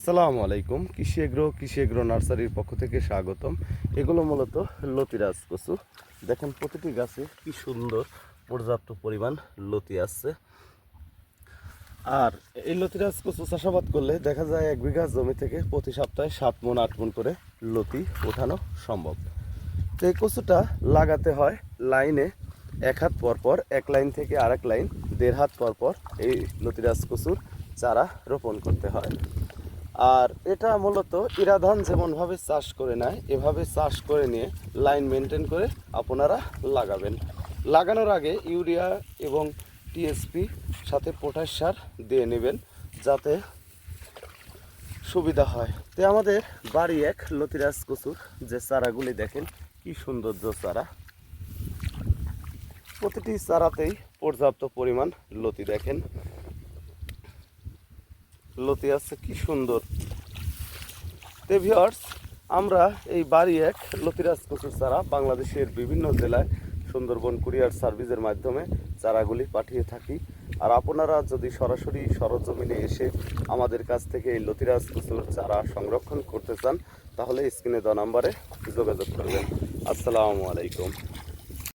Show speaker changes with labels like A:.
A: আসসালামু আলাইকুম। কৃষি এগ্রো কৃষি এগ্রো নার্সারির পক্ষ থেকে স্বাগতম। এগুলো মূলত লতিরাজ কচু। দেখেন প্রতিটি গাছে কি সুন্দর পর্যাপ্ত পরিমাণ লতি আসছে আর এই লতিরাজ কচু চাষাবাদ করলে দেখা যায় এক বিঘা জমি থেকে প্রতি সপ্তাহে সাত মন আট মন করে লতি ওঠানো সম্ভব। তো এই কচুটা লাগাতে হয় লাইনে এক হাত পর পর, এক লাইন থেকে আরেক লাইন, দেড় হাত পর পর এই লতিরাজ কচুর চারা রোপণ করতে হয়। আর এটা মূলত ইরাধান যেমনভাবে চাষ করে নেয়, এভাবে চাষ করে নিয়ে লাইন মেনটেন করে আপনারা লাগাবেন। লাগানোর আগে ইউরিয়া এবং টিএসপি সাথে পটাশ সার দিয়ে নেবেন যাতে সুবিধা হয়। তো আমাদের বাড়ি এক লতিরাজ কচুর যে চারাগুলি দেখেন, কি সৌন্দর্য চারা। প্রতিটি চারাতেই পর্যাপ্ত পরিমাণ লতি দেখেন। লতি আছে, কি সুন্দর। তে আমরা এই বাড়ি এক লতিরাজ কচুর চারা বাংলাদেশের বিভিন্ন জেলায় সুন্দরবন কুরিয়ার সার্ভিসের মাধ্যমে চারাগুলি পাঠিয়ে থাকি। আর আপনারা যদি সরাসরি সরজমিনে এসে আমাদের কাছ থেকে এই লতিরাজ কচুর চারা সংরক্ষণ করতে চান, তাহলে স্ক্রিনে দেওয়া নাম্বারে যোগাযোগ করবেন। আসসালামু আলাইকুম।